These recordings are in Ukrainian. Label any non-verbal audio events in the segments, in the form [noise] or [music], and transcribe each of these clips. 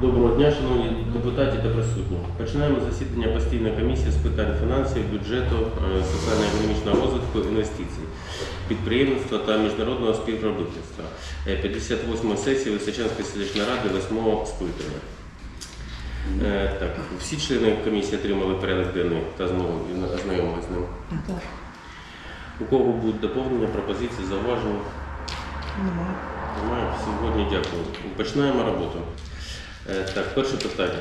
Доброго дня, шановні депутати та присутні. Починаємо засідання постійної комісії з питань фінансів, бюджету, е, соціально-економічного розвитку, інвестицій, підприємництва та міжнародного співробітництва. Е, 58 сесії Височанської селищної ради 8 скликання. Е, Так, всі члени комісії отримали порядок денний та знову ознайомилися з ним. У кого будуть доповнення, пропозиції, зауваження? немає. Немає. Сьогодні дякую. Починаємо роботу. Е, Так, перше питання.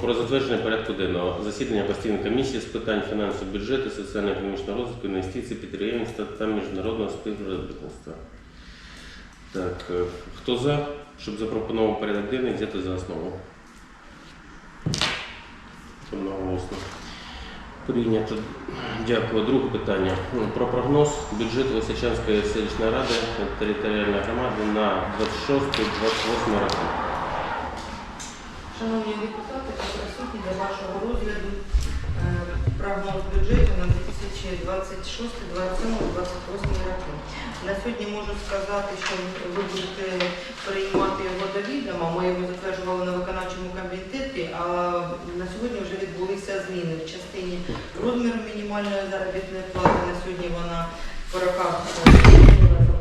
Про затвердження порядку денного засідання постійної комісії з питань фінансів, бюджету, соціально-економічного розвитку, інвестицій, підприємництва та міжнародного співробітництва. Так, е, хто за, щоб запропонував порядок денний взяти за основу? Одноголосно. Прийнято. Дякую. Друге питання. Про прогноз бюджету Височанської селищної ради територіальної громади на 26-28 роки. Шановні депутати, та присутні до вашого розгляду е, прогноз бюджету на 2026, 27, 28 роки. На сьогодні можу сказати, що ви будете приймати його до відома. Ми його затверджували на виконавчому комітеті, а на сьогодні вже відбулися зміни в частині розміру мінімальної заробітної плати. На сьогодні вона по роках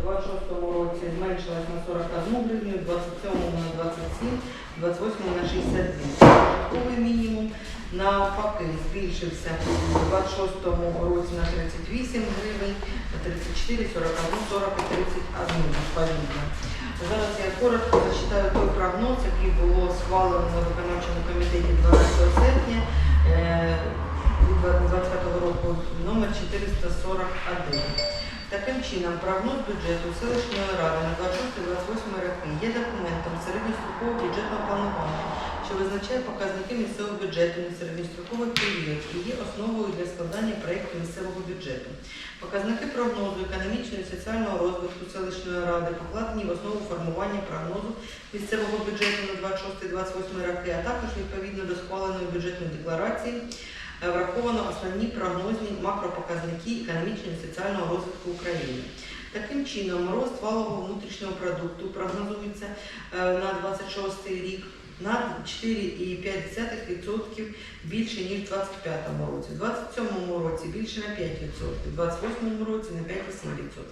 26 році зменшилась на 41 гривню, в 27 на 27, в 28 на 62. Прожитковий мінімум навпаки збільшився у 26 році на 38 гривень, на 34, 41, 40 і 31 відповідно. Зараз я коротко зачитаю той прогноз, який було схвалено на виконавчому комітеті 12 серпня е, 2020 року номер 441. Таким чином, прогноз бюджету селищної ради на 26-28 роки є документом середньострокового бюджетного планування, що визначає показники місцевого бюджету на середньостроковий період і є основою для складання проєкту місцевого бюджету. Показники прогнозу економічного і соціального розвитку селищної ради покладені в основу формування прогнозу місцевого бюджету на 26-28 роки, а також відповідно до схваленої бюджетної декларації враховано основні прогнозні макропоказники економічного і соціального розвитку України. Таким чином, рост валового внутрішнього продукту прогнозується е, на 26 рік на 4,5% більше, ніж в 2025 році. У 2027 році більше на 5%, у 2028 році на 5,7%.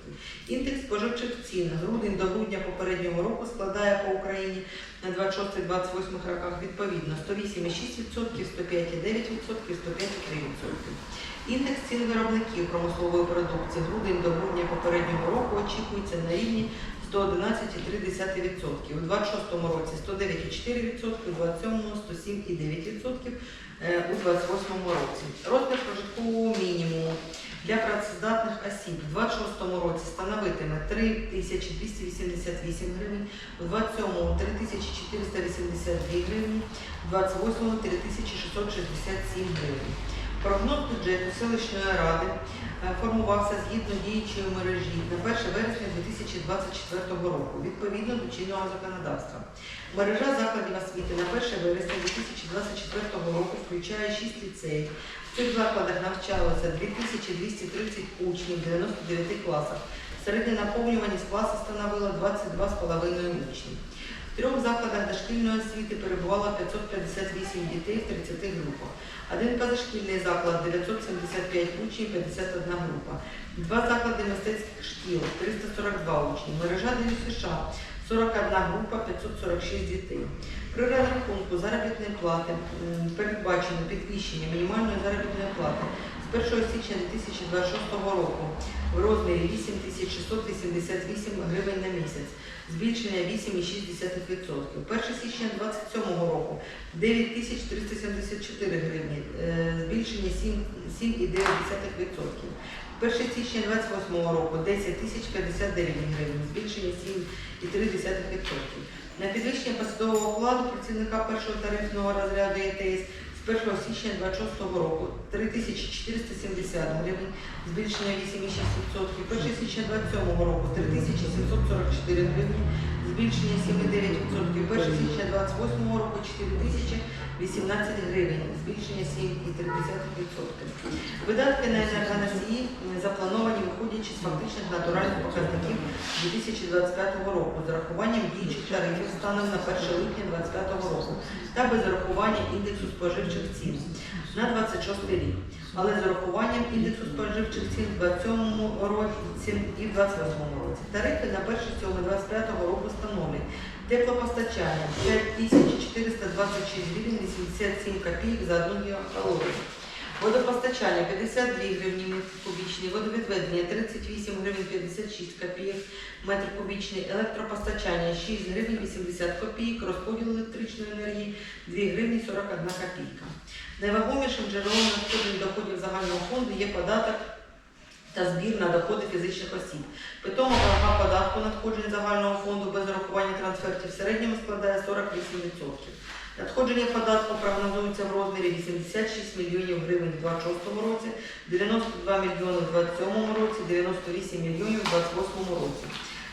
Індекс споживчих цін грудень до грудня попереднього року складає по Україні на 26-28 роках відповідно 108,6%, 105,9%, 105,3%. Індекс цін виробників промислової продукції грудень до грудня попереднього року очікується на рівні 111,3%. У 26 році 109,4%, у 27 107,9%, е, у 28 році. Розмір прожиткового мінімуму для працездатних осіб у 26 році становитиме 3288 гривень, у 27 3482 гривні, у 28 3667 гривень. Прогноз бюджету селищної ради е, формувався згідно діючої мережі на 1 вересня 2024 року, відповідно до чинного законодавства. Мережа закладів освіти на 1 вересня 2024 року включає 6 ліцеїв. В цих закладах навчалося 2230 учнів в 99 класах. Середня наповнюваність класу становила 22,5 учнів. Трьох закладах дошкільної освіти перебувало 558 дітей в 30 групах. Один позашкільний заклад 975 учнів, 51 група. Два заклади мистецьких шкіл 342 учні. Мережа ДЮСШ 41 група, 546 дітей. При розрахунку заробітної плати передбачено підвищення мінімальної заробітної плати з 1 січня 2026 року в розмірі 8688 гривень на місяць, збільшення 8,6%. 1 січня 2027 року 9374 гривні, е, збільшення 7,9%. 1 січня 2028 року 10 тисяч 59 гривень, збільшення 7,3%. На підвищення посадового окладу працівника першого тарифного розряду ЄТС з 1 січня 2026 року 3470 гривень, збільшення 8,6%. 1 січня 2027 року 3744 гривні, збільшення 7,9%. 1 січня 2028 року 4018 гривень, збільшення 7,3%. Видатки на енергоносії заплановані виходячи з фактичних натуральних показників 2025 року з урахуванням діючих тарифів станом на 1 липня 2025 року та без урахування індексу споживчих цін на 26 рік, але з урахуванням індексу споживчих цін в 27 році і в 28 році. Тарифи на 1.7.25 року становлять теплопостачання 5426 гривень 87 копійок за 1 гігакалорію. Водопостачання 52 гривні метр кубічний, водовідведення 38 гривень 56 копійок метр кубічний, електропостачання 6 гривень 80 копійок, розподіл електричної енергії 2 гривні 41 копійка. Найвагомішим джерелом надходжень доходів загального фонду є податок та збір на доходи фізичних осіб. Питома вага податку надходжень загального фонду без урахування трансфертів в середньому складає 48%. Надходження податку прогнозується в розмірі 86 мільйонів гривень у 2026 році, 92 мільйони в 2027 році, 98 мільйонів у 2028 році.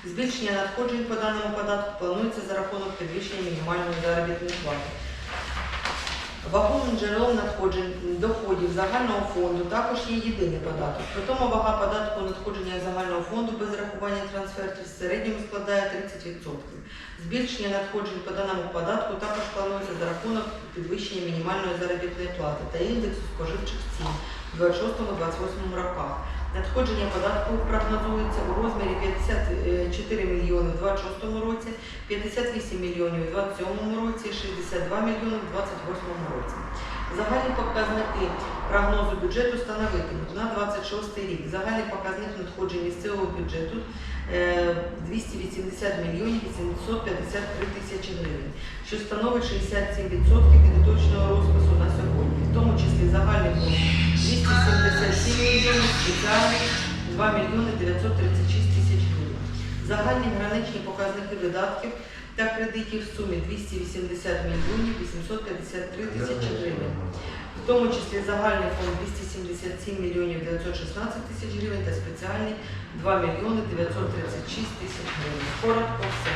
Збільшення надходжень по даному податку планується за рахунок підвищення мінімальної заробітної плати. Вагомим джерелом надходжень доходів загального фонду також є єдиний податок. Притому вага податку надходження загального фонду без рахування трансфертів в середньому складає 30%. Збільшення надходжень по даному податку також планується за рахунок підвищення мінімальної заробітної плати та індексу споживчих цін у 26-28 роках. Надходження податку прогнозується у розмірі 54 мільйони в 26 році, 58 мільйонів у 27 році, 62 мільйони в 28 році. Загальні показники прогнозу бюджету становитимуть на 26 рік. Загальний показник надходжень місцевого бюджету е, 280 мільйонів 853 тисячі гривень, що становить 67% від точного розпису на сьогодні, в тому числі загальний фонд 277 мільйонів, спеціальний 2 мільйони 936 тисяч гривень. Загальні граничні показники видатків та кредитів в сумі 280 мільйонів 853 тисячі гривень. В тому числі загальний фонд 277 мільйонів 916 тисяч гривень та спеціальний 2 мільйони 936 тисяч гривень. Коротко все.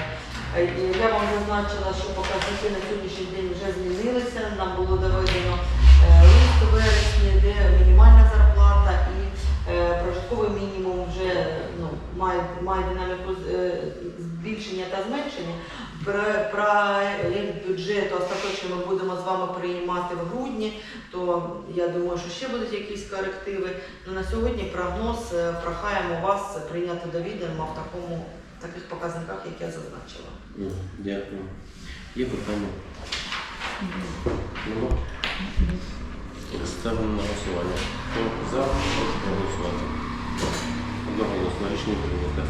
Е, Я вам зазначила, що показники на сьогоднішній день вже змінилися. Нам було доведено е, вересні, де мінімальна зарплата і е, прожитковий мінімум вже ну, має, має динаміку е, збільшення та зменшення. Про- Проект бюджету остаточно ми будемо з вами приймати в грудні, то я думаю, що ще будуть якісь корективи. Ну, на сьогодні прогноз е, прохаємо вас прийняти до відома в такому таких показниках, як я зазначила. Мгм, Дякую. Є питання? Нема? Ставимо на голосування. Хто за, прошу проголосувати. Одноголосно рішення прийнято.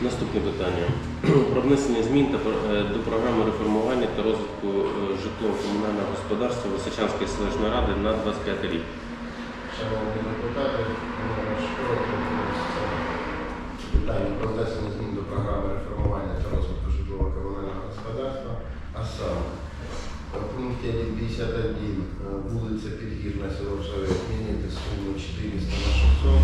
Наступне питання. [clears throat] Про внесення змін е, до програми реформування та розвитку е, житлово-комунального господарства Височанської селищної ради на 25 рік. Шановні депутати, питання про внесення змін до програми реформування та розвитку житлово-комунального господарства, а саме 1.51 е, вулиця Підгірна, село Ржаве, змінити суму 400 на 600,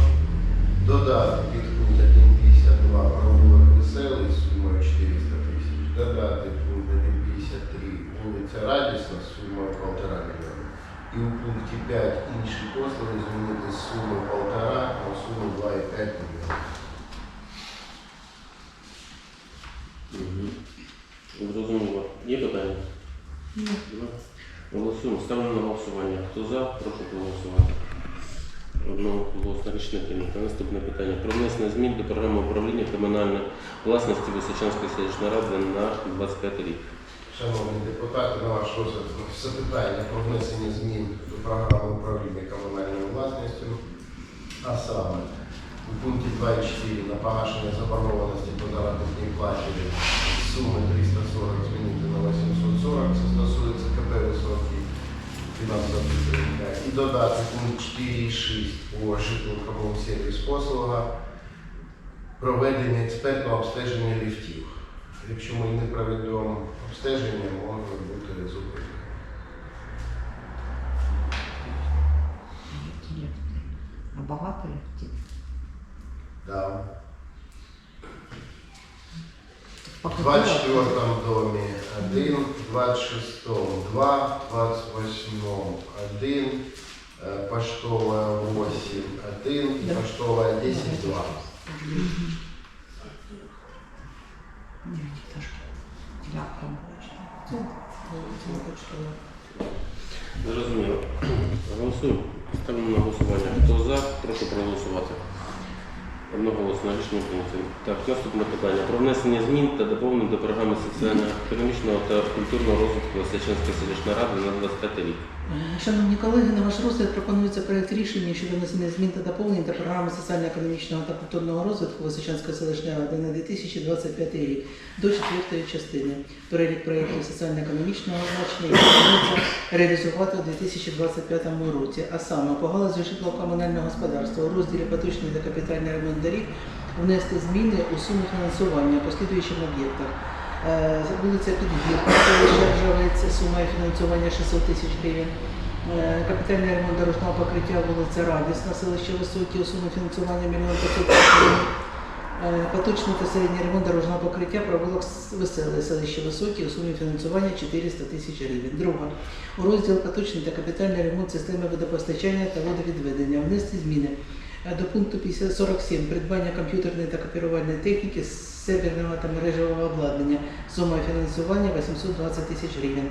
додати під пункт 1.52 провулок Веселий з сумою 400 тисяч, додати пункт 1.53 вулиця Радісна з сумою 1,5 мільйона. І у пункті 5 інші послуги змінити з суми 1,5 на суму 2,5 мільйона. Мгм. Зрозуміло. Є питання? Нема. Голосуємо. Ставимо на голосування. Хто за, прошу проголосувати. Одного голосно рішення прийнято. Наступне питання. Про внесення змін до програми управління комунальної власності Височанської селищної ради на 25 рік. Шановні депутати, на ваш розгляд запитання про внесення змін до програми управління комунальною власністю, а саме у пункті 2.4 на погашення заборгованості по заробітній платі суми 340 змінити на 840, це стосується КП «Високий» фінансового підтримка, і додати пункт 4.6 по житловому сервіс послуга проведення експертного обстеження ліфтів. Якщо ми не проведемо обстеження, може бути зупинка. А багато ліфтів? Да. В 24 домі 1, в 26 2, в 28 1, е, поштова 8 1 і поштова 10 2. Дякую. цьому почтовому. Зрозуміло. Голосуємо. Ставимо на голосування. Хто за, прошу проголосувати. Одноголосно рішення прийнято. Так, наступне питання. Про внесення змін та доповнень до програми соціально-економічного та культурного розвитку Осячинської селищної ради на 25 рік. Шановні колеги, на ваш розгляд пропонується проект рішення щодо внесення змін та доповнень до програми соціально-економічного та культурного розвитку Височанської селищної ради на 2025 рік до четвертої частини. Перелік проєктів соціально-економічного значення, планується реалізувати у 2025 році, а саме по галузі житлово-комунального господарства у розділі поточний та капітальний ремонт доріг внести зміни у суму фінансування по слідуючим об'єктах. Е, Вулиця Підгірка, селище Ржавець, сума фінансування 600 тисяч гривень. Е, Капітальний ремонт дорожнього покриття вулиця Радісна, селище Високі, у сумі фінансування 1 мільйон 500 тисяч гривень. Е, Поточний та середній ремонт дорожнього покриття провулок Веселе, селище Високі, у сумі фінансування 400 тисяч гривень. Друга. Розділ поточний та капітальний ремонт системи водопостачання та водовідведення внести зміни Е, до пункту 47 придбання комп'ютерної та копірувальної техніки, серверного та мережевого обладнання. Сума фінансування 820 тисяч гривень.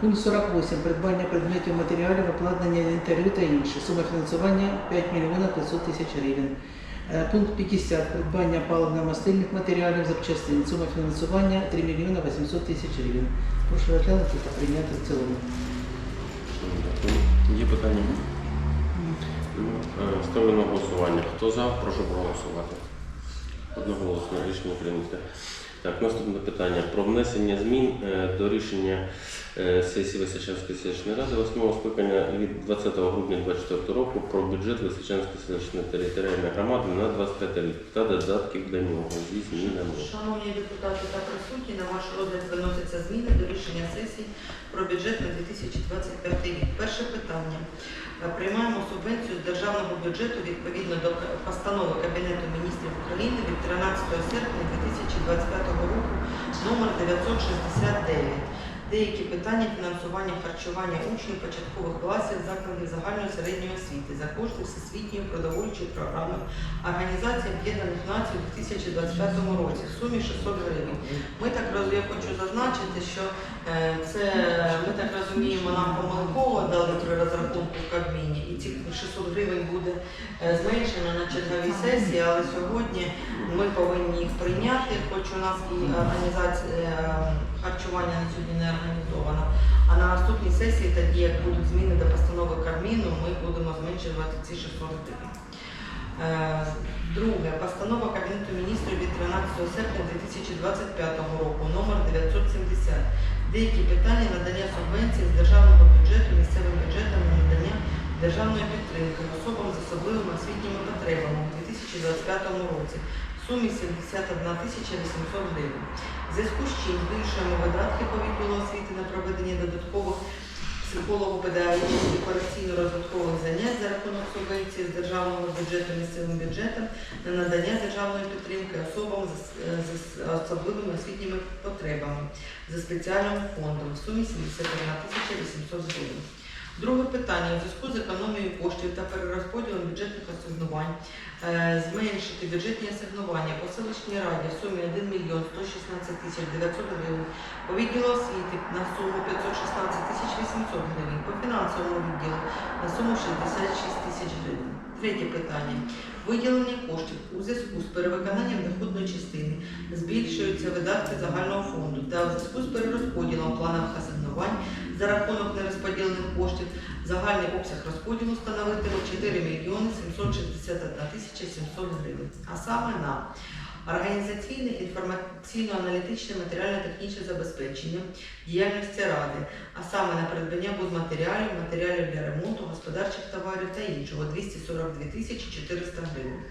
Пункт 48. Придбання предметів матеріалів, обладнання інвентарю та інше. Сума фінансування 5 мільйонів 500 тисяч гривень. Е, Пункт 50. Придбання паливно-мастильних матеріалів, запчастин. Сума фінансування 3 мільйони 800 тисяч гривень. Прошу розглянути та прийняти в цілому. Є питання? Е, Ставлю на голосування. Хто за, прошу проголосувати. Одноголосно рішення прийнято. Так, наступне питання про внесення змін е, до рішення е, сесії Височанської селищної ради 8 скликання від 20 грудня 2024 року про бюджет Височанської селищної територіальної громади на 25 рік та додатків до нього зі змінами. Шановні депутати та присутні, на ваш розгляд виносяться зміни до рішення сесії про бюджет на 2025 рік. Перше питання. Приймаємо субвенцію з державного бюджету відповідно до постанови Кабінету міністрів України від 13 серпня 2025 року номер 969. Деякі питання фінансування харчування учнів початкових класів закладів загальної середньої освіти за кошти Всесвітньої продовольчої програми Організації Об'єднаних Націй у 2025 році в сумі 600 гривень. Ми так я хочу зазначити, що е, це ми так розуміємо, нам помилково дали при розрахунку в Кабміні, і ці 600 гривень буде е, зменшено на черговій сесії, але сьогодні ми повинні їх прийняти, хоч у нас і організація е, харчування на сьогодні не організована. А на наступній сесії, тоді як будуть зміни до постанови Кабміну, ми будемо зменшувати ці 600 гривень. Е, Друге, постанова Кабінету міністрів від 13 серпня 2025 року, номер 970. Деякі питання надання субвенцій з державного бюджету місцевим бюджетам на надання державної підтримки особам з особливими освітніми потребами у 2025 році в сумі 71 тисяча 800 гривень. В зв'язку з чим збільшуємо видатки по відділу освіти на проведення додаткових психолого-педагогічних і корекційно-розвиткових занять за рахунок субвенції з державного бюджету місцевим бюджетом на надання державної підтримки особам з, особливими освітніми потребами за спеціальним фондом в сумі 71 тисяча 800 гривень. Друге питання у зв'язку з економією коштів та перерозподілом бюджетних асигнувань е, зменшити бюджетні асигнування по селищній раді в сумі 1 мільйон 116 тисяч 900 гривень, по відділу освіти на суму 516 тисяч 800 гривень, по фінансовому відділу на суму 66 тисяч гривень. Третє питання. Виділення коштів у зв'язку з перевиконанням доходної частини збільшуються видатки загального фонду та у зв'язку з перерозподілом планових асигнувань за рахунок нерозподілених коштів загальний обсяг розподілу становитиме 4 мільйони 761 тисяча 700 гривень, а саме на організаційне, інформаційно-аналітичне, матеріально-технічне забезпечення діяльності Ради, а саме на придбання будматеріалів, матеріалів для ремонту, господарчих товарів та іншого 242 тисячі 400 гривень.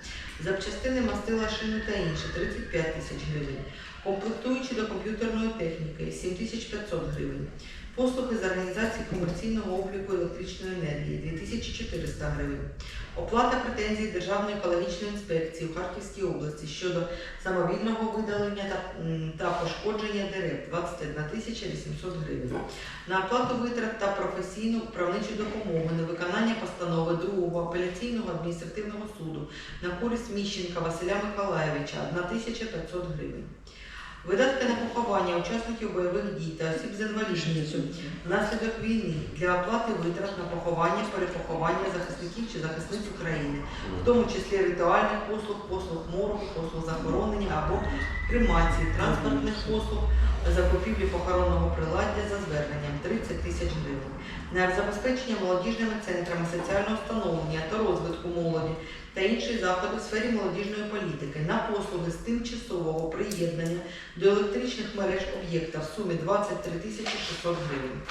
Запчастини мастила шини та інше 35 тисяч гривень. Комплектуючі до комп'ютерної техніки 7500 гривень. Послуги з організації комерційного обліку електричної енергії 2400 гривень. Оплата претензій Державної екологічної інспекції у Харківській області щодо самовільного видалення та, та пошкодження дерев 21 800 гривень. На оплату витрат та професійну правничу допомогу на виконання постанови другого апеляційного адміністративного суду на користь Міщенка Василя Миколаєвича 1500 гривень. Видатки на поховання учасників бойових дій та осіб з інвалідністю внаслідок війни для оплати витрат на поховання, перепоховання захисників чи захисниць України, в тому числі ритуальних послуг, послуг мору, послуг захоронення або кремації, транспортних послуг, закупівлі похоронного приладдя за зверненням 30 тисяч гривень. На забезпечення молодіжними центрами соціального встановлення та розвитку молоді та інші заходи в сфері молодіжної політики на послуги з тимчасового приєднання до електричних мереж об'єкта в сумі 23 тисячі 600 гривень.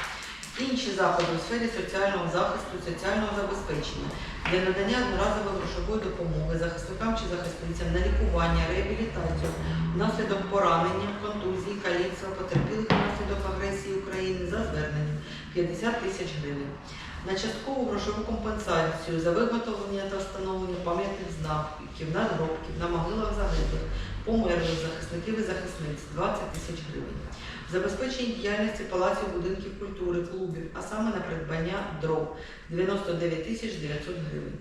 Інші заходи у сфері соціального захисту, соціального забезпечення для надання одноразової грошової допомоги захисникам чи захисницям на лікування, реабілітацію внаслідок поранення, контузії, каліцтва, потерпілих внаслідок агресії України за зверненням 50 тисяч гривень. На часткову грошову компенсацію за виготовлення та встановлення пам'ятних знаків, надгробків на могилах загиблих, померлих захисників і захисниць 20 тисяч гривень. Забезпечення діяльності палаців будинків культури, клубів, а саме на придбання дров 99 тисяч 900 гривень.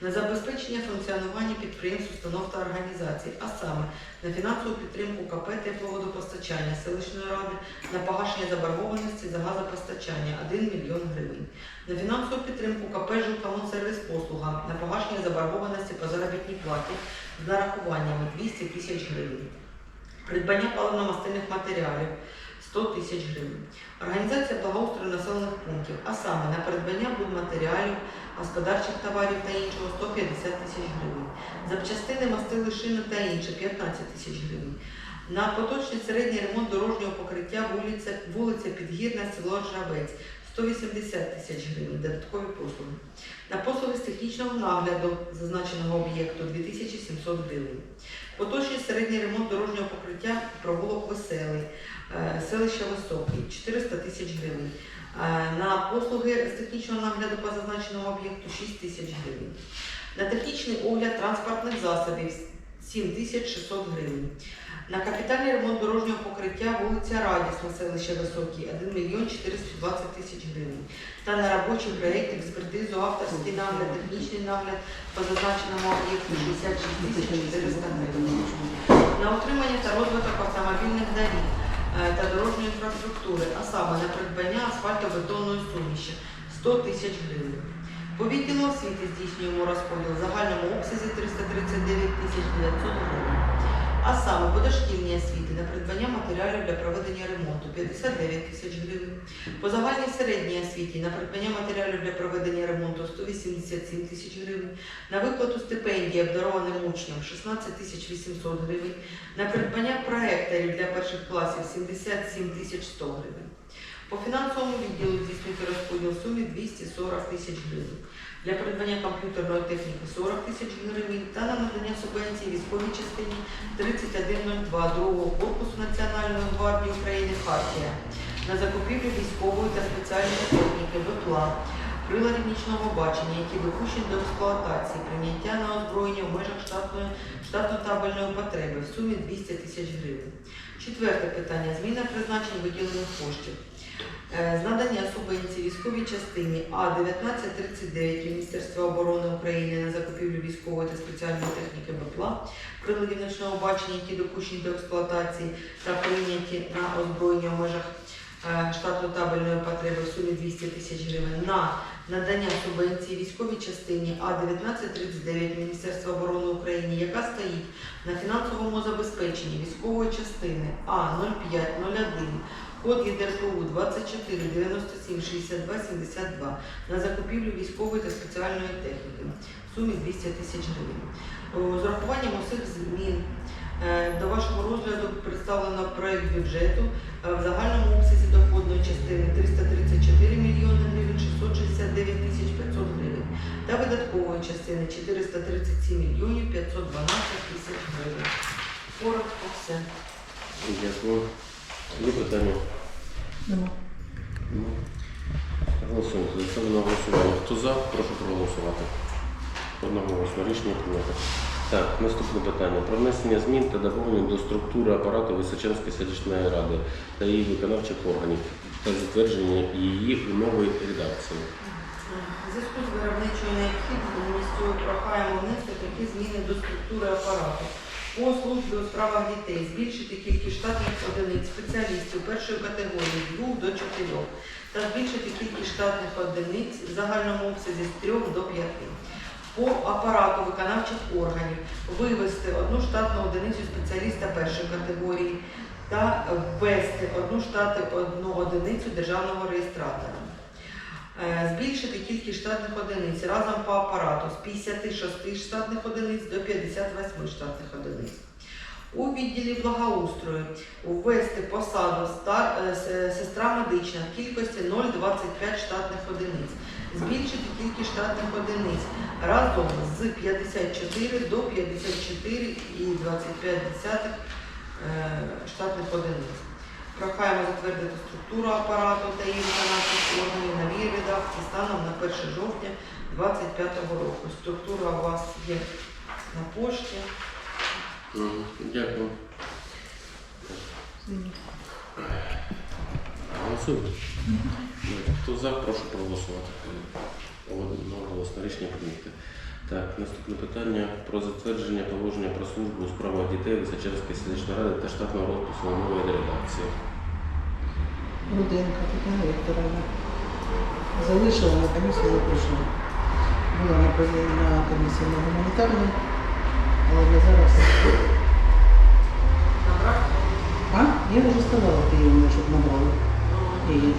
На забезпечення функціонування підприємств, установ та організацій, а саме на фінансову підтримку КП тепловодопостачання селищної ради, на погашення заборгованості за газопостачання 1 мільйон гривень, на фінансову підтримку КП «Жилкомунсервіс послуга, на погашення заборгованості по заробітній платі з нарахуваннями 200 тисяч гривень, придбання паливно-мастильних матеріалів 100 тисяч гривень. Організація благоустрою населених пунктів, а саме на придбання будматеріалів, господарчих товарів та іншого 150 тисяч гривень. Запчастини, мастили, шини та інше 15 тисяч гривень. На поточний середній ремонт дорожнього покриття вулиця, вулиця Підгірна, село Ржавець 180 тисяч гривень, додаткові послуги. На послуги з технічного нагляду зазначеного об'єкту 2700 гривень. Поточний середній ремонт дорожнього покриття провулок Веселий, е, селище Високий 400 тисяч гривень. Е, На послуги з технічного нагляду по зазначеному об'єкту 6 тисяч гривень. На технічний огляд транспортних засобів 7600 гривень. На капітальний ремонт дорожнього покриття вулиця Радісна, селище Високий 1 мільйон 420 тисяч гривень. Та на робочий проєкт, експертизу, авторський нагляд, технічний нагляд по зазначеному об'єкту 66 тисяч 400 гривень. На утримання та розвиток автомобільних доріг е, та дорожньої інфраструктури, а саме на придбання асфальтобетонної суміші 100 тисяч гривень. По відділу освіти здійснюємо розподіл в загальному обсязі 339 тисяч 900 гривень. А саме по дошкільній освіті на придбання матеріалів для проведення ремонту 59 тисяч гривень. По загальній середній освіті на придбання матеріалів для проведення ремонту 187 тисяч гривень. На виплату стипендії обдарованим учням 16 тисяч 800 гривень. На придбання проекторів для перших класів 77 тисяч 100 гривень. По фінансовому відділу здійснюється розподіл в сумі 240 тисяч гривень. Для придбання комп'ютерної техніки 40 тисяч гривень та на надання субвенції військовій частині 3102 другого корпусу Національної гвардії України Хартія на закупівлю військової та спеціальної техніки БПЛА, приладів нічного бачення, які допущені до експлуатації, прийняття на озброєння в межах штатної штатно-табельної потреби в сумі 200 тисяч гривень. Четверте питання. Зміна призначень виділених коштів. Е, З надання субвенції військовій частині А1939 Міністерства оборони України на закупівлю військової та спеціальної техніки БПЛА, приладів ночного бачення, які допущені до експлуатації та прийняті на озброєння в межах е, штатно-табельної потреби в сумі 200 тисяч гривень на надання субвенції військовій частині А1939 Міністерства оборони України, яка стоїть на фінансовому забезпеченні військової частини А0501 Код ЄДРПУ 24 97 62 72 на закупівлю військової та спеціальної техніки в сумі 200 тисяч гривень. О, З урахуванням усіх змін е, до вашого розгляду представлено проект бюджету е, в загальному обсязі доходної частини 334 мільйони гривень 669 тисяч 500 гривень та видаткової частини 437 мільйонів 512 тисяч гривень. Коротко все. Дякую. Є питання? Нема. Голосуємо. Ставлю на голосування. Хто за, прошу проголосувати. Одноголосно рішення прийнято. Так, наступне питання. Про внесення змін та доповнень до структури апарату Височанської селищної ради та її виконавчих органів та затвердження її у новій редакції. Зв'язку з виробничою необхідністю прохаємо внести такі зміни до структури апарату. По службі у справах дітей збільшити кількість штатних одиниць спеціалістів першої категорії з 2 до 4 та збільшити кількість штатних одиниць в загальному обсязі з 3 до 5. По апарату виконавчих органів вивести одну штатну одиницю спеціаліста першої категорії та ввести одну штатну одну одиницю державного реєстратора. Е, Збільшити кількість штатних одиниць разом по апарату з 56 штатних одиниць до 58 штатних одиниць. У відділі благоустрою ввести посаду стар, е, сестра медична в кількості 0,25 штатних одиниць. Збільшити кількість штатних одиниць разом з 54 до 54,25 е, штатних одиниць. Прохаємо затвердити структуру апарату та її виконавчих органів на новій редакції станом на 1 жовтня 2025 року. Структура у вас є на пошті. Дякую. Голосуємо. Хто за, прошу проголосувати. Одноголосно рішення прийнято. Так, наступне питання про затвердження положення про службу у справах дітей Височанської селищної ради та штатного розпису нової редакції. Руденко Тетяна Вікторовна. Залишила на комісію прийшла. Була на комісію на гуманітарну, але на зараз. Набрати? А? Я вже сказала Києві, щоб набрали її.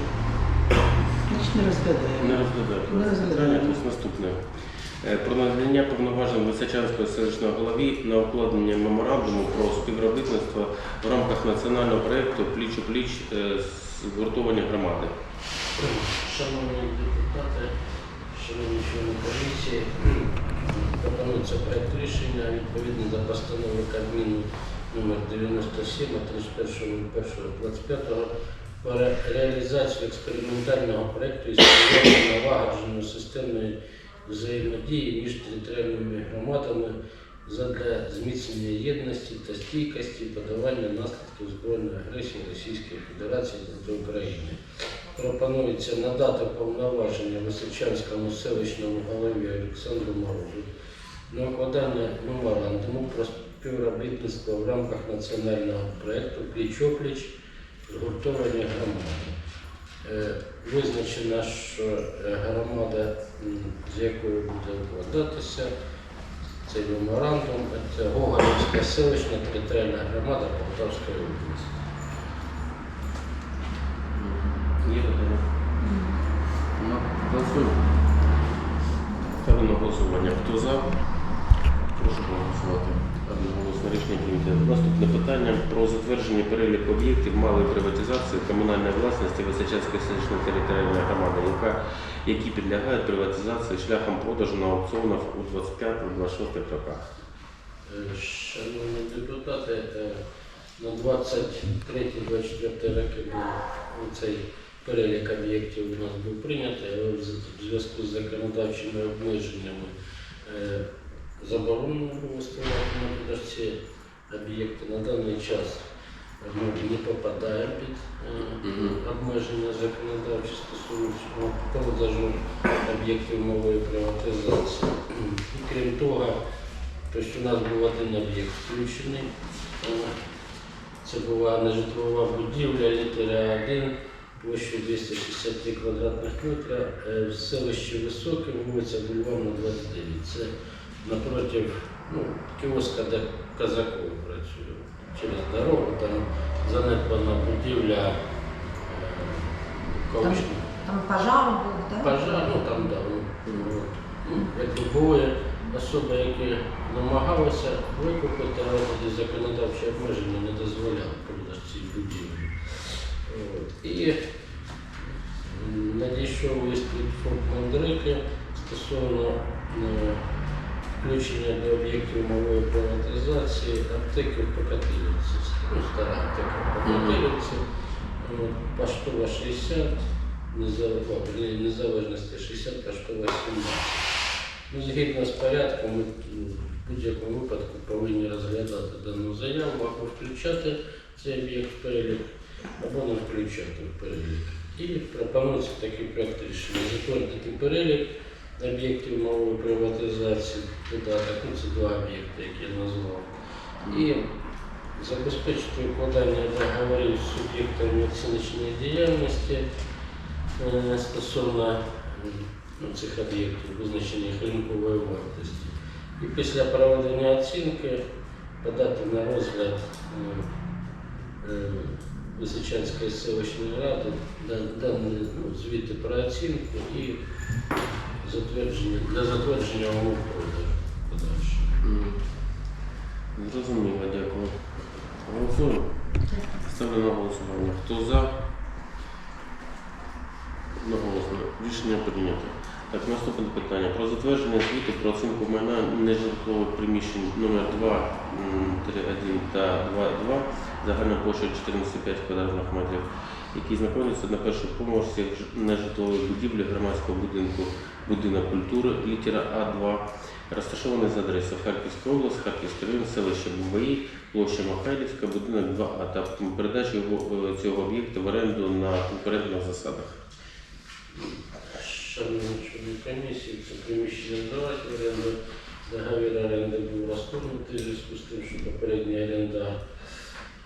Значить, не розглядаємо. Не розглядаємо. Не розглядаємо. Питання наступне. Е, Про надання повноважень Височанської селищної голові на укладення меморандуму про співробітництво в рамках національного проєкту Пліч у пліч е, згуртування громади. Шановні депутати, шановні члени комісії, пропонується проект рішення відповідно до постанови Кабміну номер 97 від 31.01.25 про реалізацію експериментального проекту із сприяння налагодження системної взаємодії між територіальними громадами задля зміцнення єдності та стійкості подавання наслідків збройної агресії Російської Федерації проти України. Пропонується надати повноваження Височанському селищному голові Олександру Морозу на укладання меморандуму про співробітництво в рамках національного проєкту Пліч-опліч згуртовані громади. Е, Визначено, що е, громада, з якою буде укладатися цей меморандум, це Гоголівська селищна територіальна громада Полтавської області. Є? Ну, Голосуємо. Ставлю на голосування. Хто за? Прошу проголосувати. Одноголосно рішення прийнято. Наступне питання про затвердження переліку об'єктів малої приватизації комунальної власності Височанської селищної територіальної громади, яка, які підлягають приватизації шляхом продажу на аукціонах у 25-26 роках. Е, Шановні депутати, е, на 23-24 роки був цей перелік об'єктів у нас був прийнятий, але в зв'язку з законодавчими обмеженнями е, заборонено було на продаж ці об'єкти. На даний час ми не попадаємо під е, обмеження законодавчі стосуючого продажу об'єктів нової приватизації. І крім того, Тобто у нас був один об'єкт включений. Е, Це була нежитлова будівля літера 1 площею 263 квадратних метра е, в селищі Високе, вулиця Бульварна, 29. Це напротив ну, кіоска, де Казаков працює. Через дорогу там занедбана будівля е, колишня. Там пожар був, так? Пожар, ну там да, ну, ну, ну, особи, які намагалися викупити, але тоді законодавчі обмеження не дозволяли продаж цій будівлі. От. І надійшов лист від ФОП Мандрики стосовно е, включення до об'єктів малої приватизації аптеки в Покатилівці. Ну, стара аптека в Покатилівці, От, Поштова 60, Незалежно- о, ні, незалежності 60, поштова 17. Ну, згідно з порядком, ми в будь-якому випадку повинні розглядати дану заяву або включати цей об'єкт в перелік, або не включати в перелік. І пропонується такий проект рішення затвердити перелік об'єктів малої приватизації, додаток, ну це два об'єкти, які я назвав. І забезпечити укладання договорів з суб'єктами оціночної діяльності е, стосовно ну, цих об'єктів, визначення їх ринкової вартості. І після проведення оцінки подати на розгляд м, е, Височанської селищної ради дані ну, звіти про оцінку і затвердження для затвердження умов подальше. Зрозуміло, дякую. Голосуємо. Ставлю на голосування. Хто за? Одноголосно. Рішення прийнято. Так, наступне питання. Про затвердження звіту про оцінку майна нежитлових приміщень номер 2 м, 3.1 та 2.2 загальною площею 14,5 квадратних метрів, які знаходяться на першому поверсі нежитлової будівлі громадського будинку будинок культури літера А2, розташований за адресою Харківська область, Харківський район, селище Бувої, площа Михайлівська, будинок 2А та передачу його, е, цього об'єкту в оренду на конкурентних засадах. Шановні члени комісії, це приміщення здавати в оренду. Договір оренди був розторгнутий в зв'язку з тим, що попередній орендар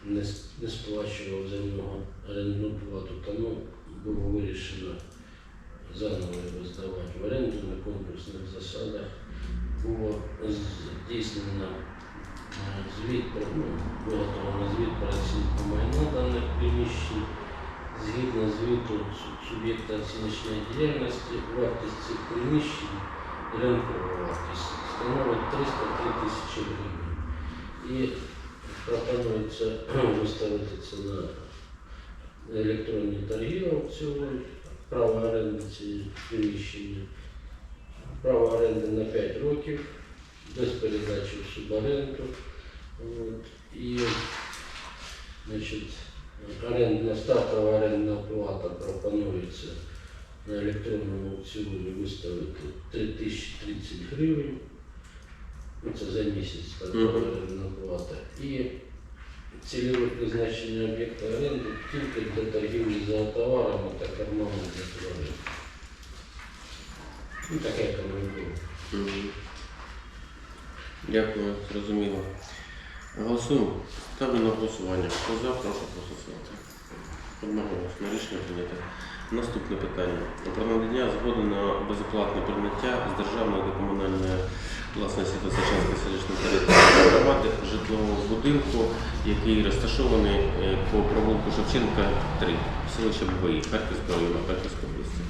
не, не сплачував за нього орендну плату, тому було вирішено заново його здавати в оренду на конкурсних засадах. Було здійснено е, звіт ну, виготовлено звіт про оцінку майна даних приміщень. Згідно звіту суб'єкта оціночної діяльності, вартість цих приміщень, ринкова вартість становить 303 тисячі гривень. Пропонується [clears throat] виставити це на електронні торги аукціон, право оренди цієї приміщення, право оренди на 5 років, без передачі в суборенду. От. І значить, Орендна стартова орендна плата пропонується на електронному аукціоні виставити 3030 гривень. Це за місяць Мгм. І цільове призначення об'єкта оренди тільки для торгівлі за товарами та кормами для тварин. Ну, таке. Мгм. Дякую, зрозуміло. Голосуємо. Ставлю на голосування. Хто за, прошу проголосувати. Одноголосно. Рішення прийнято. Наступне питання. Про надання згоди на безоплатне прийняття з державної до комунальної власності Височанської селищної територіальної громади житлового будинку, який розташований е, по провулку Шевченка 3, селище Бабаї, Харківського району, Харківської області.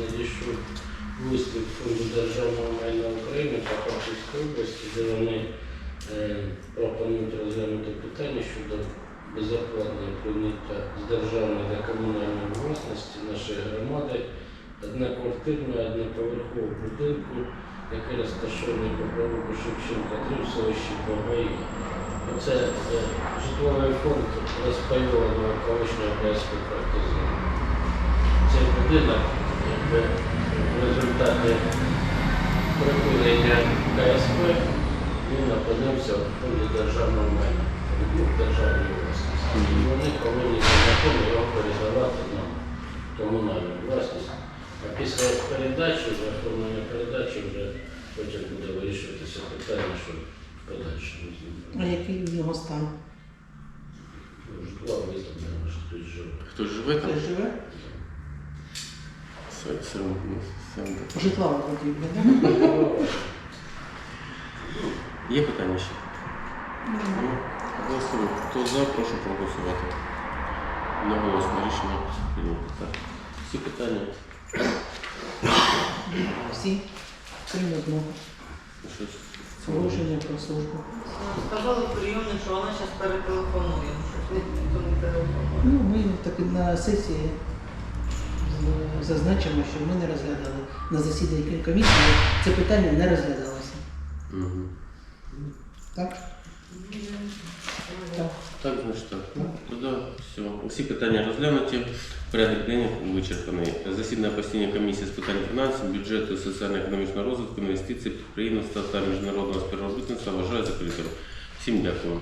Надійшов від Фонду державного майна України та Харківської області, де вони е, пропонують розглянути питання щодо безоплатного прийняття з державної та комунальної власності нашої громади одноквартирного, одноповерхового будинку, який розташований по провулку Шевченка 3 в селищі Багаї. Це е, житловий фонд розпайованого колишнього Брянського партизану цей будинок якби, в результаті припинення КСП він опинився в фонді державного майна, державної власності. І вони повинні за законом його передавати на комунальну власність. Після передачі, вже оформлення передачі, вже потім буде вирішуватися питання, що в подальшому з А ним. який в нього стан? Ну, Житла виставлено, що тут живе. Хтось живе там? Хтось живе? Сам, сам, сам. Житлова будівля, так? Є питання ще? Ну, Голосуємо. Хто за, прошу проголосувати. Одноголосно рішення прийнято. Так. Всі питання. Всі, крім одного. Положення про службу. Сказали прийомник, що вона зараз перетелефонує. Щось ніхто не телефонує. Ну, ми так на сесії зазначимо, що ми не розглядали на засіданні комісії. Це питання не розглядалося. Угу. Так? Так. Так, значить так. Ну, Тоді все. Усі питання розглянуті. Порядок денний вичерпаний. Засідання постійної комісії з питань фінансів, бюджету, соціально-економічного розвитку, інвестицій, підприємництва та міжнародного співробітництва вважаю закритим. Всім дякую.